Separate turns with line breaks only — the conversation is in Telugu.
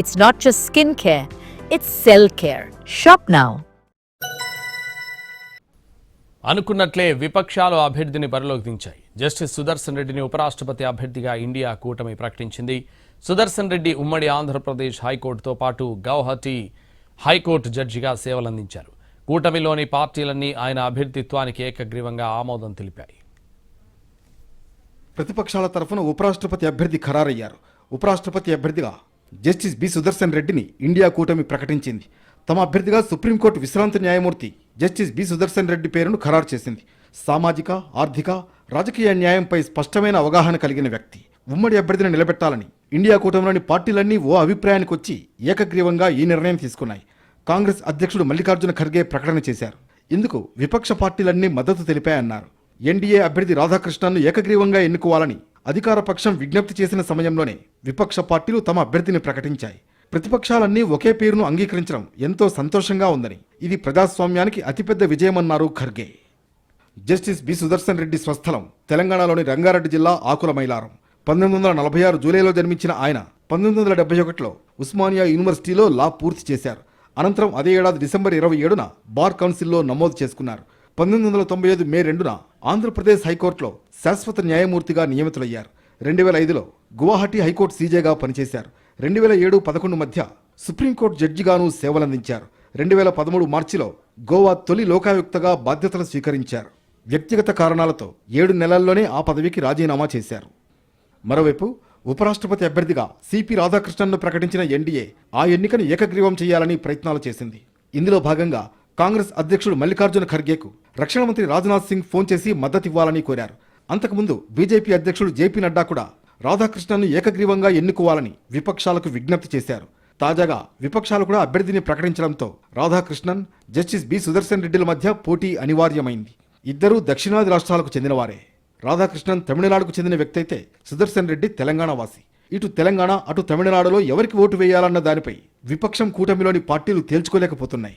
It's not just skin care, it's cell care. Shop now.
అనుకున్నట్లే విపక్షాలు అభ్యర్థిని బరిలోకి దించాయి. జస్టిస్ సుదర్శన్ రెడ్డిని ఉపరాష్ట్రపతి అభ్యర్థిగా ఇండియా కూటమి ప్రకటించింది. సుదర్శన్ రెడ్డి ఉమ్మడి ఆంధ్రప్రదేశ్ హైకోర్టుతో పాటు గౌహటి హైకోర్టు జడ్జిగా సేవలందించారు. కూటమిలోని పార్టీలన్నీ ఆయన అభ్యర్థిత్వానికి ఏకగ్రీవంగా ఆమోదం తెలిపాయి.
ప్రతిపక్షాల తరఫున ఉపరాష్ట్రపతి అభ్యర్థి ఖరారయ్యారు. ఉపరాష్ట్రపతి అభ్యర్థిగా జస్టిస్ బి సుదర్శన్ రెడ్డిని ఇండియా కూటమి ప్రకటించింది. తమ అభ్యర్థిగా సుప్రీంకోర్టు విశ్రాంత న్యాయమూర్తి జస్టిస్ బి సుదర్శన్ రెడ్డి పేరును ఖరారు చేసింది. సామాజిక ఆర్థిక రాజకీయ న్యాయంపై స్పష్టమైన అవగాహన కలిగిన వ్యక్తి. ఉమ్మడి అభ్యర్థిని నిలబెట్టాలని ఇండియా కూటమిలోని పార్టీలన్నీ ఓ అభిప్రాయానికి వచ్చి ఏకగ్రీవంగా ఈ నిర్ణయం తీసుకున్నాయి. కాంగ్రెస్ అధ్యక్షుడు మల్లికార్జున ఖర్గే ప్రకటన చేశారు. ఇందుకు విపక్ష పార్టీలన్నీ మద్దతు తెలిపాయన్నారు. ఎన్డీఏ అభ్యర్థి రాధాకృష్ణన్ను ఏకగ్రీవంగా ఎన్నుకోవాలని అధికార పక్షం విజ్ఞప్తి చేసిన సమయంలోనే విపక్ష పార్టీలు తమ అభ్యర్థిని ప్రకటించాయి. ప్రతిపక్షాలన్నీ ఒకే పేరును అంగీకరించడం ఎంతో సంతోషంగా ఉందని ఇది ప్రజాస్వామ్యానికి అతిపెద్ద విజయమన్నారు ఖర్గే. జస్టిస్ బి సుదర్శన్ రెడ్డి స్వస్థలం తెలంగాణలోని రంగారెడ్డి జిల్లా ఆకుల మైలారం. పంతొమ్మిది వందల నలభై ఆరు జూలైలో జన్మించిన ఆయన పంతొమ్మిది వందల డెబ్బై ఒకటిలో ఉస్మానియా యూనివర్సిటీలో లా పూర్తి చేశారు. అనంతరం అదే ఏడాది డిసెంబర్ ఇరవై ఏడున బార్ కౌన్సిల్లో నమోదు చేసుకున్నారు. పంతొమ్మిది వందల తొంభై ఐదు మే రెండున ఆంధ్రప్రదేశ్ హైకోర్టులో శాశ్వత న్యాయమూర్తిగా నియమితులయ్యారు. రెండు వేల ఐదులో గువాహటి హైకోర్టు సీజేగా పనిచేశారు. రెండు వేల ఏడు పదకొండు మధ్య సుప్రీంకోర్టు జడ్జిగాను సేవలందించారు. రెండు వేల పదమూడు మార్చిలో గోవా తొలి లోకాయుక్తగా బాధ్యతలు స్వీకరించారు. వ్యక్తిగత కారణాలతో ఏడు నెలల్లోనే ఆ పదవికి రాజీనామా చేశారు. మరోవైపు ఉపరాష్ట్రపతి అభ్యర్థిగా సిపి రాధాకృష్ణన్ను ప్రకటించిన ఎన్డీఏ ఆ ఎన్నికను ఏకగ్రీవం చేయాలని ప్రయత్నాలు చేసింది. ఇందులో భాగంగా కాంగ్రెస్ అధ్యక్షుడు మల్లికార్జున ఖర్గేకు రక్షణ మంత్రి రాజ్నాథ్ సింగ్ ఫోన్ చేసి మద్దతివ్వాలని కోరారు. అంతకుముందు బీజేపీ అధ్యక్షుడు జేపీ నడ్డా కూడా రాధాకృష్ణను ఏకగ్రీవంగా ఎన్నుకోవాలని విపక్షాలకు విజ్ఞప్తి చేశారు. తాజాగా విపక్షాలు కూడా అభ్యర్థిని ప్రకటించడంతో రాధాకృష్ణన్ జస్టిస్ బి సుదర్శన్ రెడ్డిల మధ్య పోటీ అనివార్యమైంది. ఇద్దరూ దక్షిణాది రాష్ట్రాలకు చెందినవారే. రాధాకృష్ణన్ తమిళనాడుకు చెందిన వ్యక్తి అయితే సుదర్శన్ రెడ్డి తెలంగాణ వాసి ఇటు తెలంగాణ అటు తమిళనాడులో ఎవరికి ఓటు వేయాలన్న దానిపై విపక్షం కూటమిలోని పార్టీలు తేల్చుకోలేకపోతున్నాయి.